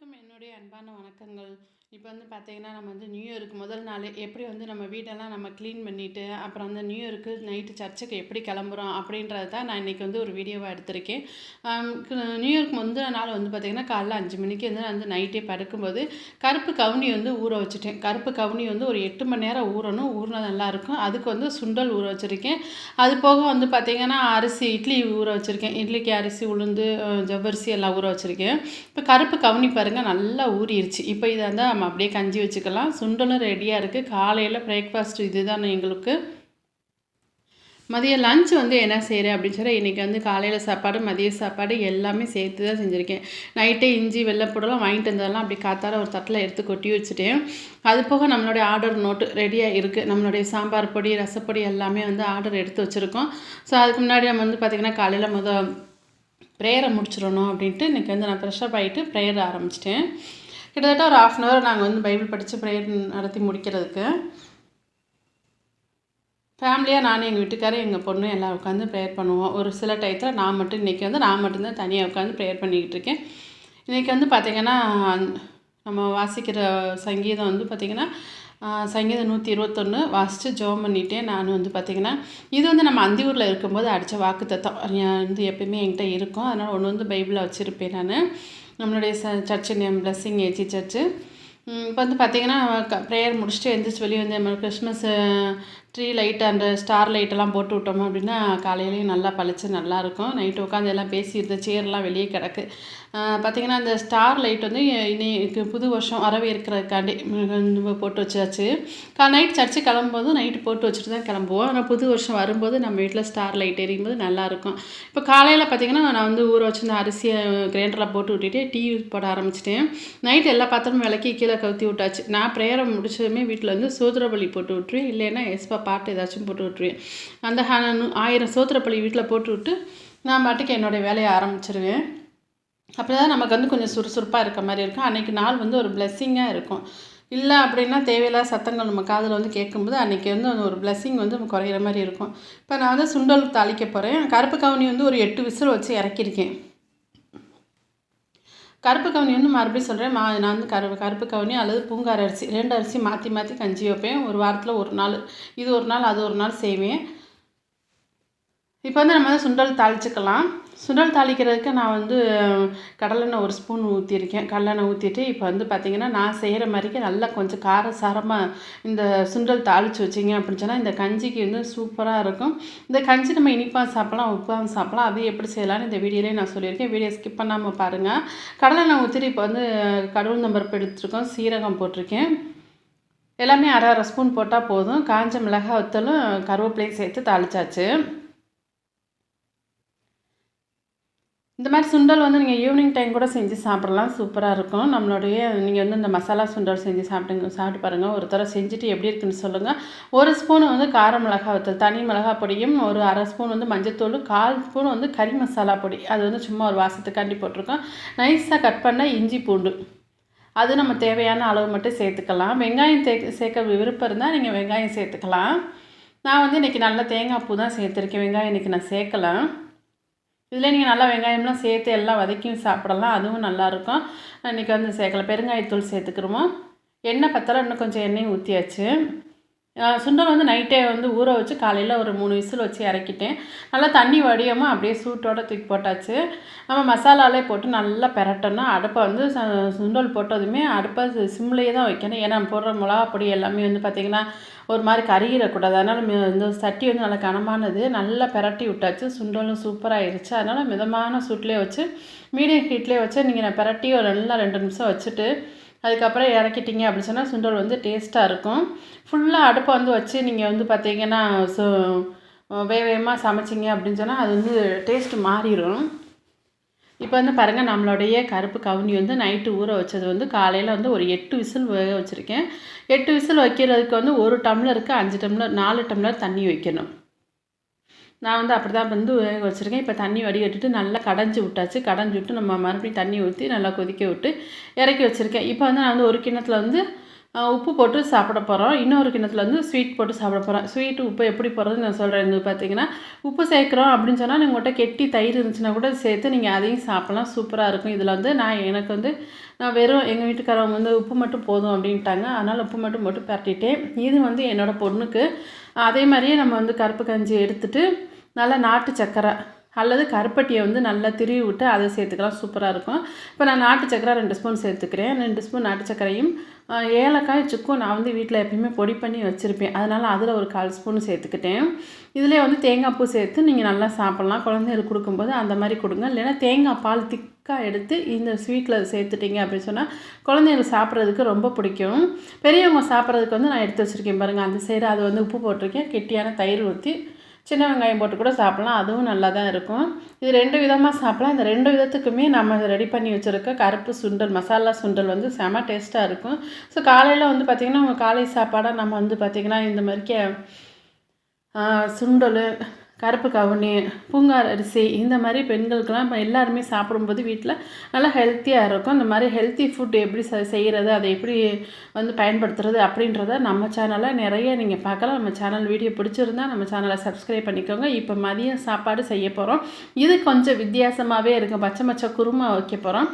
அனைவருக்கும் என்னுடைய அன்பான வணக்கங்கள். இப்போ வந்து பார்த்திங்கன்னா நம்ம வந்து நியூ இயருக்கு முதல் நாள் எப்படி வந்து நம்ம வீடெல்லாம் நம்ம க்ளீன் பண்ணிவிட்டு அப்புறம் அந்த நியூ இயருக்கு நைட்டு சர்ச்சுக்கு எப்படி கிளம்புறோம் அப்படின்றது தான் நான் இன்றைக்கி வந்து ஒரு வீடியோவாக எடுத்திருக்கேன். நியூ இயர்க்கு முந்தின நாள் வந்து பார்த்திங்கன்னா காலைல அஞ்சு மணிக்கு வந்து நான் வந்து நைட்டே படுக்கும்போது கருப்பு கவுனி வந்து ஊற வச்சுட்டேன். கருப்பு கவுனி வந்து ஒரு எட்டு மணி நேரம் ஊறணும் ஊறினா நல்லாயிருக்கும் அதுக்கு வந்து சுண்டல் ஊற வச்சுருக்கேன். அது போக வந்து பார்த்திங்கன்னா அரிசி இட்லி ஊற வச்சுருக்கேன். இட்லிக்கு அரிசி உளுந்து ஜவ்வரிசி எல்லாம் ஊற வச்சுருக்கேன். இப்போ கருப்பு கவுனி பாருங்கள் நல்லா ஊறிடுச்சு இப்போ இதை வந்து நம்ம அப்படியே கஞ்சி வச்சுக்கலாம். சுண்டலும் ரெடியாக இருக்குது காலையில் பிரேக்ஃபாஸ்ட் இதுதான் எங்களுக்கு. மதிய லஞ்ச் வந்து என்ன செய்கிறேன் அப்படின்னு சொல்லி இன்றைக்கி வந்து காலையில் சாப்பாடு மதிய சாப்பாடு எல்லாமே சேர்த்து தான் செஞ்சுருக்கேன். நைட்டே இஞ்சி வெள்ளைப்பூடெல்லாம் வாங்கிட்டு வந்ததெல்லாம் அப்படி காத்தால ஒரு தட்டில் எடுத்து கொட்டி வச்சுட்டேன். அது போக நம்மளுடைய ஆர்டர் நோட்டு ரெடியாக இருக்குது நம்மளுடைய சாம்பார் பொடி ரசப்பொடி எல்லாமே வந்து ஆர்டர் எடுத்து வச்சுருக்கோம். ஸோ அதுக்கு முன்னாடி நம்ம வந்து பார்த்திங்கன்னா காலையில் முதல் ப்ரேயரை முடிச்சிடணும் அப்படின்ட்டு இன்றைக்கி வந்து நான் ஃப்ரெஷ்அப் ஆகிட்டு ப்ரேயர் ஆரம்பிச்சிட்டேன். கிட்டத்தட்ட ஒரு ஆஃப் அன் ஹவர் நாங்கள் வந்து பைபிள் படித்து ப்ரேயர் நடத்தி முடிக்கிறதுக்கு. ஃபேமிலியாக நானும் எங்கள் வீட்டுக்காரர் எங்கள் பொண்ணு எல்லாம் உட்காந்து ப்ரேயர் பண்ணுவோம். ஒரு சில டயத்தில் நான் மட்டும் இன்றைக்கி வந்து நான் மட்டும்தான் தனியாக உட்காந்து ப்ரேயர் பண்ணிக்கிட்டு இருக்கேன். இன்றைக்கி வந்து பார்த்திங்கன்னா நம்ம வாசிக்கிற சங்கீதம் வந்து பார்த்திங்கன்னா சங்கீதம் நூற்றி இருபத்தொன்று வாசித்து ஜெபம் பண்ணிட்டேன் நான் வந்து பார்த்திங்கன்னா இது வந்து நம்ம அந்தியூரில் இருக்கும்போது அடித்த வாக்கு தத்தம் வந்து எப்பயுமே என்கிட்ட இருக்கும். அதனால் ஒன்று வந்து பைபிளில் வச்சுருப்பேன் நான். நம்மளுடைய ச church name blessing AG church இப்போ வந்து பார்த்தீங்கன்னா க ப்ரேயர் முடிச்சுட்டு எழுந்திரிச்சு வெளியே வந்து நம்ம கிறிஸ்மஸ் ட்ரீ லைட் அந்த ஸ்டார் லைட்டெல்லாம் போட்டு விட்டோம் அப்படின்னா காலையிலேயும் நல்லா பளிச்சு நல்லாயிருக்கும் நைட்டு உட்காந்து எல்லாம் பேசியிருந்த சேர்லாம் வெளியே கிடக்கு. பார்த்திங்கன்னா அந்த ஸ்டார் லைட் வந்து இன்னைக்கு புது வருஷம் வரவேற்கிறதுக்காண்டி போட்டு வச்சாச்சு. கா நைட் சர்ச்சு கிளம்பும்போது நைட்டு போட்டு வச்சுட்டு தான் கிளம்புவோம். ஆனால் புது வருஷம் வரும்போது நம்ம வீட்டில் ஸ்டார் லைட் எரியும்போது நல்லாயிருக்கும். இப்போ காலையில் பார்த்தீங்கன்னா நான் வந்து ஊற வச்சுருந்த அரிசியை கிரைண்டரில் போட்டு விட்டுட்டு டீ போட ஆரம்பிச்சிட்டேன். நைட் எல்லா பாத்திரமும் விளக்கி கீழே கவுத்தி விட்டாச்சு. நான் ப்ரேயரை முடிச்சதுமே வீட்டில் வந்து சோதரபலி போட்டு விட்டுருவேன். இல்லைன்னா எஸ்பா பாட்டு ஏதாச்சும் போட்டு விட்டுருவேன். அந்த ஆயிரம் சோத்திரப்பள்ளி வீட்டில் போட்டு விட்டு நான் பாட்டுக்கு என்னுடைய வேலையை ஆரம்பிச்சிருவேன். அப்படி தான் நமக்கு வந்து கொஞ்சம் சுறுசுறுப்பாக இருக்க மாதிரி இருக்கும். அன்றைக்கி நாள் வந்து ஒரு பிளெஸ்ஸிங்காக இருக்கும். இல்லை அப்படின்னா தேவையில்லாத சத்தங்கள் நம்ம காதில் வந்து கேட்கும்போது அன்றைக்கி வந்து அந்த ஒரு பிளெஸ்ஸிங் வந்து நம்ம குறையிற மாதிரி இருக்கும். இப்போ நான் வந்து சுண்டல் தாளிக்க போகிறேன் கருப்பு கவுனி வந்து ஒரு எட்டு விசில் வச்சு இறக்கியிருக்கேன் கருப்பு கவுனி வந்து மறுபடியும் சொல்கிறேன் மா நான் வந்து கரு கருப்பு கவுனி அல்லது பூங்கார் அரிசி ரெண்டு அரிசி மாற்றி மாற்றி கஞ்சி வைப்பேன். ஒரு வாரத்தில் ஒரு நாள் இது ஒரு நாள் அது ஒரு நாள் செய்வேன். இப்போ வந்து நம்ம வந்து சுண்டல் தாளிச்சுக்கலாம். சுண்டல் தாளிக்கிறதுக்கு நான் வந்து கடலெண்ணெய் ஒரு ஸ்பூன் ஊற்றிருக்கேன் கடலெண்ணெய் ஊற்றிட்டு இப்போ வந்து பார்த்திங்கன்னா நான் செய்கிற மாதிரிக்கு நல்லா கொஞ்சம் காரசாரமாக இந்த சுண்டல் தாளித்து வச்சிங்க அப்படின்னு சொன்னால் இந்த கஞ்சிக்கு வந்து சூப்பராக இருக்கும். இந்த கஞ்சி நம்ம இனிப்பாக சாப்பிட்லாம் உப்பாக சாப்பிட்லாம். அது எப்படி செய்யலாம்னு இந்த வீடியோலேயே நான் சொல்லியிருக்கேன். வீடியோ ஸ்கிப் பண்ணாமல் பாருங்கள் கடலெண்ணெய் ஊற்றிட்டு இப்போ வந்து கடவுள் நம்பருப்பு எடுத்துருக்கோம். சீரகம் போட்டிருக்கேன். எல்லாமே அரை அரை ஸ்பூன் போட்டால் போதும். காஞ்ச மிளகாய் வத்தலும் கருவேப்பிலையும் சேர்த்து தாளிச்சாச்சு. இந்த மாதிரி சுண்டல் வந்து நீங்கள் ஈவினிங் டைம் கூட செஞ்சு சாப்பிட்லாம். சூப்பராக இருக்கும். நம்மளுடைய நீங்கள் வந்து இந்த மசாலா சுண்டல் செஞ்சு சாப்பிட்டுங்க சாப்பிட்டு பாருங்கள் ஒரு தடவை செஞ்சுட்டு எப்படி இருக்குன்னு சொல்லுங்கள் ஒரு ஸ்பூன் வந்து கார மிளகா வத்தல் தனி மிளகா பொடியும் ஒரு அரை ஸ்பூன் வந்து மஞ்சத்தூள் கால் ஸ்பூன் வந்து கறி மசாலா பொடி. அது வந்து சும்மா ஒரு வாசத்துக்காண்டி போட்டிருக்கோம். நைஸாக கட் பண்ண இஞ்சி பூண்டு. அது நம்ம தேவையான அளவு மட்டும் சேர்த்துக்கலாம். வெங்காயம் தே சேர்க்க விருப்பம் இருந்தால் நீங்கள் வெங்காயம் சேர்த்துக்கலாம். நான் வந்து இன்றைக்கி நல்ல தேங்காய் பூ தான் சேர்த்துருக்கேன். வெங்காயம் இன்றைக்கி நான் சேர்க்கலாம் இதில் நீங்கள் நல்லா வெங்காயம்லாம் சேர்த்து எல்லாம் வதக்கியும் சாப்பிடலாம் அதுவும் நல்லாயிருக்கும். இன்றைக்கி வந்து சேர்க்கல. பெருங்காயத்தூள் சேர்த்துக்கிறோமோ எண்ணெய் பத்தலை இன்னும் கொஞ்சம் எண்ணெயும் ஊற்றியாச்சு சுண்டல் வந்து நைட்டே வந்து ஊற வச்சு காலையில் ஒரு மூணு விசில் வச்சு இறக்கிட்டேன். நல்லா தண்ணி வடியாமல் அப்படியே சூட்டோட தூக்கி போட்டாச்சு. நம்ம மசாலாலே போட்டு நல்லா பெரட்டோன்னா அடுப்பை வந்து ச- சுண்டல் போட்டதுமே அடுப்பை சிம்லேயே தான் வைக்கணும். ஏன்னா போடுற மிளகா பொடி எல்லாமே வந்து பார்த்திங்கன்னா ஒரு மாதிரி கருகிடக்கூடாது. அதனால் மி- இந்த சட்டி வந்து நல்லா கனமானது. நல்லா பெரட்டி விட்டாச்சு. சுண்டலும் சூப்பராகிருச்சு அதனால் மிதமான சூட்லேயே வச்சு மீடியம் ஹீட்லேயே வச்சு நீங்கள் பெரட்டி ஒரு நல்லா ரெண்டு நிமிஷம் வச்சுட்டு அதுக்கப்புறம் இறக்கிட்டீங்க அப்படின்னு சொன்னால் சுண்டல் வந்து டேஸ்ட்டாக இருக்கும். ஃபுல்லாக அடுப்பை வந்து வச்சு நீங்கள் வந்து பார்த்தீங்கன்னா சு வேக வேகமாக சமைச்சிங்க அப்படின்னு சொன்னால் அது வந்து டேஸ்ட்டு மாறிடும் இப்போ வந்து பாருங்கள் நம்மளுடைய கருப்பு கவுனி வந்து நைட்டு ஊற வச்சது வந்து காலையில் வந்து ஒரு எட்டு விசில் வேக வச்சுருக்கேன். எட்டு விசில் வைக்கிறதுக்கு வந்து ஒரு டம்ளருக்கு அஞ்சு டம்ளர் நாலு டம்ளர் தண்ணி வைக்கணும். நான் வந்து அப்படி தான் வந்து வேக வச்சுருக்கேன். இப்போ தண்ணி வடிகட்டிட்டு நல்லா கடைஞ்சி விட்டாச்சு. கடைஞ்சி விட்டு நம்ம மறுபடியும் தண்ணி ஊற்றி நல்லா கொதிக்க விட்டு இறக்கி வச்சுருக்கேன். இப்போ வந்து நான் வந்து ஒரு கிண்ணத்தில் வந்து உப்பு போட்டு சாப்பிட போகிறோம் இன்னொரு கிண்ணத்தில் வந்து ஸ்வீட் போட்டு சாப்பிட போகிறோம் ஸ்வீட்டு உப்பு எப்படி போகிறதுன்னு நான் சொல்கிறேன் இது பார்த்தீங்கன்னா உப்பு சேர்க்குறோம் அப்படின்னு சொன்னால் உங்கள்கிட்ட கெட்டி தயிர் இருந்துச்சுன்னா கூட சேர்த்து நீங்கள் அதையும் சாப்பிட்லாம். சூப்பராக இருக்கும். இதில் வந்து நான் எனக்கு வந்து நான் வெறும் எங்கள் வீட்டுக்காரவங்க வந்து உப்பு மட்டும் போதும் அப்படின்ட்டாங்க. அதனால் உப்பு மட்டும் போட்டு பரட்டிட்டேன். இது வந்து என்னோடய பொண்ணுக்கு அதே மாதிரியே நம்ம வந்து கருப்பு கஞ்சி எடுத்துகிட்டு நல்லா நாட்டு சக்கரை அல்லது கருப்பட்டியை வந்து நல்லா திருவி விட்டு அதை சேர்த்துக்கலாம். சூப்பராக இருக்கும். இப்போ நான் நாட்டு சக்கரை ரெண்டு ஸ்பூன் சேர்த்துக்கிறேன். ரெண்டு ஸ்பூன் நாட்டு சக்கரையும் ஏலக்காய் சுக்கும் நான் வந்து வீட்டில் எப்பயுமே பொடி பண்ணி வச்சுருப்பேன். அதனால் அதில் ஒரு கால் ஸ்பூன் சேர்த்துக்கிட்டேன். இதிலே வந்து தேங்காய் பூ சேர்த்து நீங்கள் நல்லா சாப்பிட்லாம். குழந்தைகளுக்கு கொடுக்கும்போது அந்த மாதிரி கொடுங்க. இல்லைன்னா தேங்காய் பால் திக்காக எடுத்து இந்த ஸ்வீட்டில் சேர்த்துட்டிங்க அப்படின்னு சொன்னால் குழந்தைங்களுக்கு சாப்பிட்றதுக்கு ரொம்ப பிடிக்கும். பெரியவங்க சாப்பிட்றதுக்கு வந்து நான் எடுத்து வச்சுருக்கேன் பாருங்கள் அந்த சைடு அது வந்து உப்பு போட்டிருக்கேன். கெட்டியான தயிர் ஊற்றி சின்ன வெங்காயம் போட்டு கூட சாப்பிட்லாம். அதுவும் நல்லா தான் இருக்கும். இது ரெண்டு விதமாக சாப்பிட்லாம். இந்த ரெண்டு விதத்துக்குமே நம்ம ரெடி பண்ணி வச்சுருக்க கருப்பு சுண்டல் மசாலா சுண்டல் வந்து செம டேஸ்ட்டாக இருக்கும். ஸோ காலையில் வந்து பார்த்திங்கன்னா காலை சாப்பாடாக நம்ம வந்து பார்த்திங்கன்னா இந்த மாதிரிக்கே சுண்டல் கருப்பு கவுனி பூங்கார் அரிசி இந்த மாதிரி பெண்களுக்கெல்லாம் இப்போ எல்லாருமே சாப்பிடும்போது வீட்டில் நல்லா ஹெல்த்தியாக இருக்கும். இந்த மாதிரி ஹெல்த்தி ஃபுட் எப்படி செய்கிறது அதை எப்படி வந்து பயன்படுத்துறது அப்படின்றத நம்ம சேனலில் நிறைய நீங்கள் பார்க்கலாம். நம்ம சேனல் வீடியோ பிடிச்சிருந்தா நம்ம சேனலை சப்ஸ்கிரைப் பண்ணிக்கோங்க. இப்போ மதியம் சாப்பாடு செய்ய போகிறோம் இது கொஞ்சம் வித்தியாசமாகவே இருக்கும். பச்சை மச்சை குருமா வைக்க போகிறோம்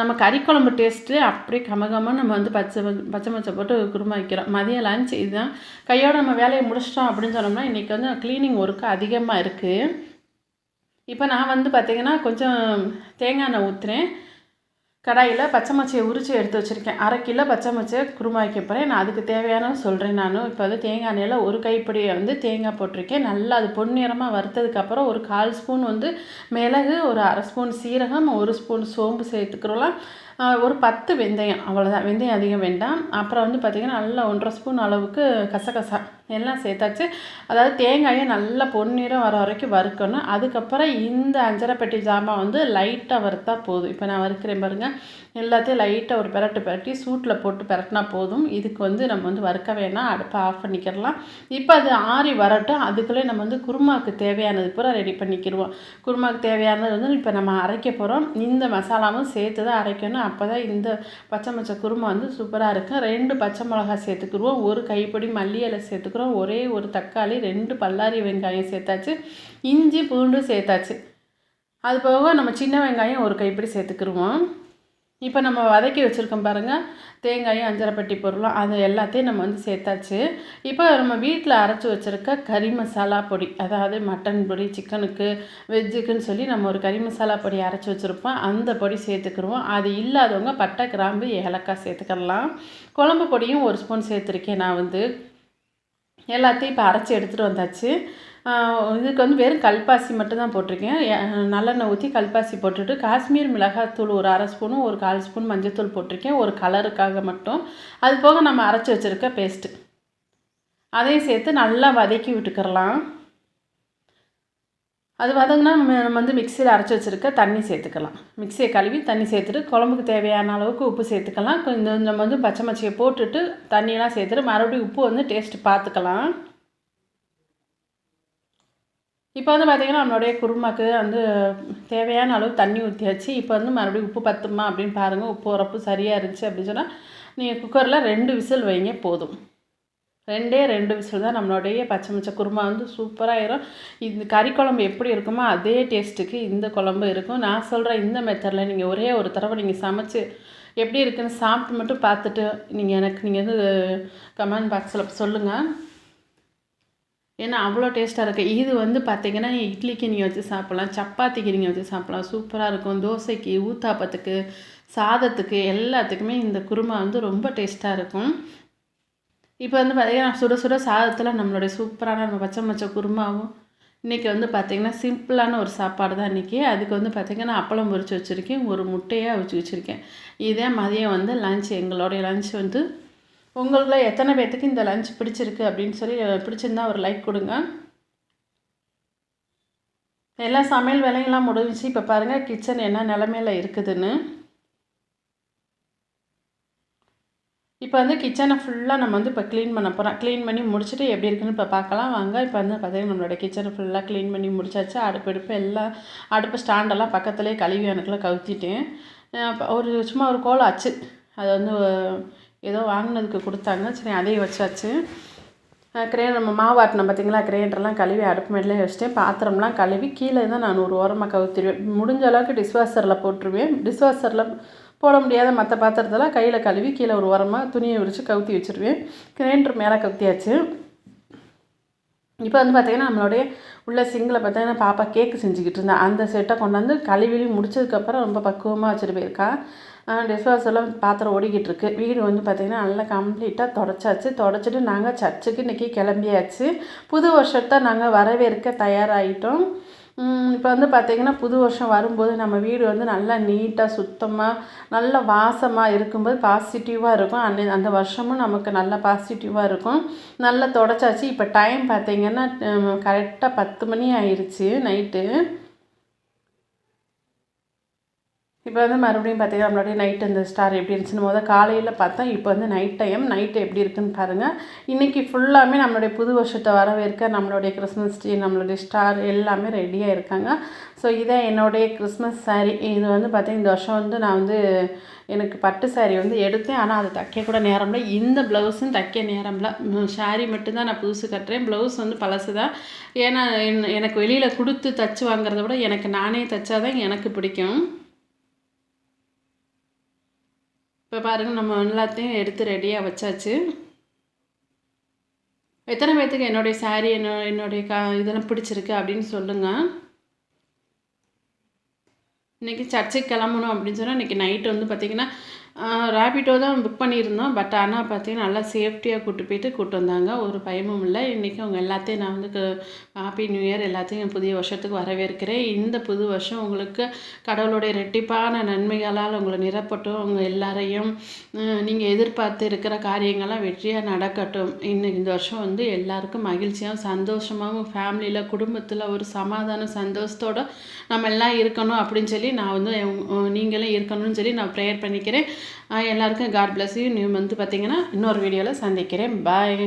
நம்ம கறி குழம்பு டேஸ்ட்டு அப்படியே கமகமாக நம்ம வந்து பச்சை பச்சை மச்சை போட்டு குருமா வைக்கிறோம். மதியம் லஞ்ச் இதுதான். கையோடு நம்ம வேலையை முடிச்சிட்டோம் அப்படின்னு சொன்னோம்னா இன்றைக்கி வந்து க்ளீனிங் ஒர்க்கு அதிகம் அதிகமாக இருக்குது இப்போ நான் வந்து பார்த்திங்கன்னா கொஞ்சம் தேங்காய் எண்ணெய் ஊற்றுறேன் கடாயில் பச்சை மச்சையை உரித்து எடுத்து வச்சுருக்கேன். அரை கிலோ பச்சை மச்சையை குருமா வைக்க போகிறேன் நான் அதுக்கு தேவையான சொல்கிறேன் நான். இப்போ வந்து தேங்காய் எண்ணெயில் ஒரு கைப்பிடியை வந்து தேங்காய் போட்டிருக்கேன். நல்லா அது பொன்னிறமாக வறுத்ததுக்கப்புறம் ஒரு கால் ஸ்பூன் வந்து மிளகு ஒரு அரை ஸ்பூன் சீரகம் ஒரு ஸ்பூன் சோம்பு சேர்த்துக்கிறோலாம் ஒரு பத்து வெந்தயம். அவ்வளோதான் வெந்தயம் அதிகம் வேண்டாம். அப்புறம் வந்து பார்த்திங்கன்னா நல்லா ஒன்றரை ஸ்பூன் அளவுக்கு கசகசா. எல்லாம் சேர்த்தாச்சு. அதாவது தேங்காயை நல்லா பொன்னிறம் வர வரைக்கும் வறுக்கணும். அதுக்கப்புறம் இந்த அஞ்சரைப்பட்டி ஜாமான் வந்து லைட்டாக வறுத்தா போதும். இப்போ நான் வறுக்கிறேன் பாருங்கள் எல்லாத்தையும் லைட்டாக ஒரு பெரட்டு பெரட்டி சூட்டில் போட்டு பெரட்டினா போதும். இதுக்கு வந்து நம்ம வந்து வறுக்க வேணாம். அடுப்பை ஆஃப் பண்ணிக்கிடலாம். இப்போ அது ஆறி வரட்டும். அதுக்குள்ளே நம்ம வந்து குருமாவுக்கு தேவையானது பூரா ரெடி பண்ணிக்கிடுவோம். குருமாவுக்கு தேவையானது வந்து இப்போ நம்ம அரைக்க போகிறோம் இந்த மசாலாவும் சேர்த்து தான் அரைக்கணும். அப்போ தான் இந்த பச்சை மச்சை குருமா வந்து சூப்பராக இருக்கும். ரெண்டு பச்சை மிளகா சேர்த்துக்குருவோம் ஒரு கைப்பொடி மல்லி இலை சேர்த்துக்குறோம் ஒரே ஒரு தக்காளி ரெண்டு பல்லாரி வெங்காயம் சேர்த்தாச்சு இஞ்சி பூண்டு சேர்த்தாச்சு. அது போக நம்ம சின்ன வெங்காயம் ஒரு கைப்பிடி சேர்த்துக்கிருவோம். இப்போ நம்ம வதக்கி வச்சுருக்கோம் பாருங்கள் தேங்காயும் அஞ்சரைப்பட்டி பொருளும் அது எல்லாத்தையும் நம்ம வந்து சேர்த்தாச்சு. இப்போ நம்ம வீட்டில் அரைச்சி வச்சுருக்க கறி மசாலா பொடி அதாவது மட்டன் பொடி சிக்கனுக்கு வெஜ்ஜுக்குன்னு சொல்லி நம்ம ஒரு கறி மசாலா பொடி அரைச்சி வச்சுருப்போம். அந்த பொடி சேர்த்துக்கிருவோம். அது இல்லாதவங்க பட்டை கிராம்பு ஏலக்காய் சேர்த்துக்கலாம் குழம்பு பொடியும் ஒரு ஸ்பூன் சேர்த்துருக்கேன் நான் வந்து. எல்லாத்தையும் இப்போ அரைச்சி எடுத்துகிட்டு வந்தாச்சு. இதுக்கு வந்து வெறும் கல்பாசி மட்டும்தான் போட்டிருக்கேன். நல்லெண்ணெய் ஊற்றி கல்பாசி போட்டுட்டு காஷ்மீர் மிளகாத்தூள் ஒரு அரை ஸ்பூனும் ஒரு கால் ஸ்பூன் மஞ்சத்தூள் போட்டிருக்கேன். ஒரு கலருக்காக மட்டும். அது போக நம்ம அரைச்சி வச்சுருக்க பேஸ்ட்டு அதையும் சேர்த்து நல்லா வதக்கி விட்டுக்கிறலாம். அது பார்த்திங்கன்னா நம்ம நம்ம வந்து மிக்சியில் அரைச்சி வச்சுருக்க தண்ணி சேர்த்துக்கலாம். மிக்சியை கழுவி தண்ணி சேர்த்துட்டு குழம்புக்கு தேவையான அளவுக்கு உப்பு சேர்த்துக்கலாம். கொஞ்சம் நம்ம வந்து பச்சை மச்சியை போட்டுட்டு தண்ணியெல்லாம் சேர்த்துட்டு மறுபடியும் உப்பு வந்து டேஸ்ட்டு பார்த்துக்கலாம். இப்போ வந்து பார்த்திங்கன்னா நம்மளுடைய குருமாக்கு வந்து தேவையான அளவு தண்ணி ஊற்றியாச்சு இப்போ வந்து மறுபடியும் உப்பு பத்துமா அப்படின்னு பாருங்கள் உப்பு உரப்பு சரியாக இருந்துச்சு அப்படின்னு சொன்னால் நீங்கள் குக்கரில் ரெண்டு விசில் வைங்க போதும். ரெண்டே ரெண்டு விசில் தான் நம்மளுடைய பச்சை மிச்ச குருமா வந்து சூப்பராகிடும் இந்த கறி குழம்பு எப்படி இருக்குமோ அதே டேஸ்ட்டுக்கு இந்த குழம்பு இருக்கும். நான் சொல்கிற இந்த மெத்தடில் நீங்கள் ஒரே ஒரு தடவை நீங்கள் சமைச்சு எப்படி இருக்குன்னு சாப்பிட்டு மட்டும் பார்த்துட்டு நீங்கள் எனக்கு நீங்கள் வந்து கமெண்ட் பாக்ஸில் சொல்லுங்கள் ஏன்னா அவ்வளோ டேஸ்ட்டாக இருக்குது இது வந்து பார்த்திங்கன்னா இட்லிக்கு நீங்கள் வச்சு சாப்பிட்லாம். சப்பாத்திக்கு நீங்கள் வச்சு சாப்பிட்லாம். சூப்பராக இருக்கும். தோசைக்கு ஊத்தாப்பத்துக்கு சாதத்துக்கு எல்லாத்துக்குமே இந்த குருமா வந்து ரொம்ப டேஸ்ட்டாக இருக்கும். இப்போ வந்து பார்த்திங்கன்னா சுட சுட சாதத்தில் நம்மளுடைய சூப்பரான நம்ம பச்சை மச்சை குருமாவும் இன்றைக்கி வந்து பார்த்திங்கன்னா சிம்பிளான ஒரு சாப்பாடு தான் இன்றைக்கி அதுக்கு வந்து பார்த்திங்கன்னா அப்பளம் பொரித்து வச்சுருக்கேன் ஒரு முட்டையாக அவிச்சு வச்சுருக்கேன். இதே மதியம் வந்து லஞ்ச் எங்களுடைய லஞ்ச் வந்து உங்களில் எத்தனை பேர்த்துக்கு இந்த லஞ்ச் பிடிச்சிருக்கு அப்படின்னு சொல்லி பிடிச்சிருந்தா ஒரு லைக் கொடுங்க. எல்லா சமையல் வேலையெல்லாம் முடிஞ்சிச்சு. இப்போ பாருங்கள் கிச்சன் என்ன நிலமையில் இருக்குதுன்னு. இப்போ வந்து கிச்சனை ஃபுல்லாக நம்ம வந்து இப்போ க்ளீன் பண்ண போகிறோம் க்ளீன் பண்ணி முடிச்சுட்டு எப்படி இருக்குன்னு இப்போ பார்க்கலாம். வாங்க இப்போ வந்து பார்த்தீங்கன்னா நம்மளோட கிச்சனை ஃபுல்லாக க்ளீன் பண்ணி முடிச்சாச்சு. அடுப்பு அடுப்பு எல்லாம் அடுப்பு ஸ்டாண்டெல்லாம் பக்கத்துலேயே கழுவி எனக்குலாம் கவுத்திட்டேன். ஒரு சும்மா ஒரு கோலம் ஆச்சு. அது வந்து ஏதோ வாங்கினதுக்கு கொடுத்தாங்க. சரி அதையும் வச்சாச்சு. கிரைண்டர் நம்ம மாவாட்டினோம் பார்த்தீங்களா கிரைண்டர்லாம் கழுவி அடுப்பு மேலே வச்சுட்டேன். பாத்திரம்லாம் கழுவி கீழே தான் நான் ஒரு ஓரமாக கவுத்திடுவேன். முடிஞ்ச அளவுக்கு டிஷ்வாஷரில் போட்டுருவேன். டிஷ்வாஷரில் போட முடியாத மற்ற பாத்திரத்தெல்லாம் கையில் கழுவி கீழே ஒரு ஓரமாக துணியை விரித்து கவுத்தி வச்சுருவேன். கிரைண்டர் மேலே கவுத்தியாச்சு. இப்போ வந்து பார்த்திங்கன்னா நம்மளுடைய உள்ள சிங்கில் பார்த்தீங்கன்னா பாப்பா கேக்கு செஞ்சுக்கிட்டு இருந்தேன் அந்த செட்டை கொண்டாந்து கழுவி முடிச்சதுக்கப்புறம் ரொம்ப பக்குவமாக வச்சுட்டு போயிருக்கா டிஷ்வாஷெல்லாம் பாத்திரம் ஓடிக்கிட்டு இருக்கு. வீடு வந்து பார்த்திங்கன்னா நல்லா கம்ப்ளீட்டாக தொடச்சாச்சு. தொடச்சிட்டு நாங்கள் சர்ச்சுக்கு இன்றைக்கி கிளம்பியாச்சு. புது வருஷத்தை நாங்கள் வரவேற்க தயாராகிட்டோம் இப்போ வந்து பார்த்திங்கன்னா புது வருஷம் வரும்போது நம்ம வீடு வந்து நல்லா நீட்டாக சுத்தமாக நல்ல வாசமாக இருக்கும்போது பாசிட்டிவாக இருக்கும். அன்னை அந்த வருஷமும் நமக்கு நல்ல பாசிட்டிவாக இருக்கும். நல்லா தொடச்சாச்சு. இப்போ டைம் பார்த்திங்கன்னா கரெக்டாக பத்து மணி ஆயிடுச்சு நைட்டு. இப்போ வந்து மறுபடியும் பார்த்தீங்கன்னா நம்மளுடைய நைட்டு இந்த ஸ்டார் எப்படி இருந்துச்சுன்னு போது காலையில் பார்த்தா இப்போ வந்து நைட் டைம் நைட்டு எப்படி இருக்குன்னு பாருங்கள் இன்றைக்கி ஃபுல்லாமே நம்மளுடைய புது வருஷத்தை வரவேற்க நம்மளுடைய கிறிஸ்மஸ் ட்ரீ நம்மளுடைய ஸ்டார் எல்லாமே ரெடியாக இருக்காங்க. ஸோ இதான் என்னுடைய கிறிஸ்மஸ் சாரீ இது வந்து பார்த்தீங்கன்னா இந்த வருஷம் வந்து நான் வந்து எனக்கு பட்டு சாரீ வந்து எடுத்தேன். ஆனால் அது தைக்க கூட நேரம்ல இந்த ப்ளவுஸும் தைக்க நேரம்ல சாரீ மட்டும்தான் நான் புதுசு கட்டுறேன். ப்ளவுஸ் வந்து பழசு தான் ஏன்னா எனக்கு வெளியில் கொடுத்து தைச்சி வாங்குறத விட எனக்கு நானே தைச்சாதான் எனக்கு பிடிக்கும். இப்போ பாருங்கள் நம்ம எல்லாத்தையும் எடுத்து ரெடியாக வச்சாச்சு. எத்தனை பேர்த்துக்கு என்னுடைய சாரீ என்ன என்னுடைய கா இதெல்லாம் பிடிச்சிருக்கு அப்படின்னு சொல்லுங்கள் இன்றைக்கி சர்ச்சுக்கு கிளம்பணும் அப்படின்னு சொன்னால் இன்றைக்கி நைட்டு வந்து பார்த்திங்கன்னா ரேபிட்டோ தான் புக் பண்ணியிருந்தோம். பட் ஆனால் பார்த்தீங்கன்னா நல்லா சேஃப்டியாக கூப்பிட்டு போயிட்டு கூப்பிட்டு வந்தாங்க. ஒரு பயமும் இல்லை. இன்றைக்கி அவங்க எல்லாத்தையும் நான் வந்து ஹாப்பி நியூ இயர் எல்லாத்தையும் புதிய வருஷத்துக்கு வரவேற்கிறேன். இந்த புது வருஷம் உங்களுக்கு கடவுளுடைய ரெட்டிப்பான நன்மைகளால் உங்களை நிரப்பட்டும். உங்கள் எல்லாரையும் நீங்கள் எதிர்பார்த்து இருக்கிற காரியங்கள்லாம் வெற்றியாக நடக்கட்டும். இன்னைக்கு இந்த வருஷம் வந்து எல்லாருக்கும் மகிழ்ச்சியாகவும் சந்தோஷமாகவும் ஃபேமிலியில் குடும்பத்தில் ஒரு சமாதான சந்தோஷத்தோடு நம்ம எல்லாம் இருக்கணும் அப்படின்னு சொல்லி நான் வந்து நீங்களும் இருக்கணும்னு சொல்லி நான் ப்ரேயர் பண்ணிக்கிறேன். எல்லாருக்கும் காட் பிளஸ் யூ நியூ வந்து பார்த்தீங்கன்னா இன்னொரு வீடியோவில் சந்திக்கிறேன். பாய்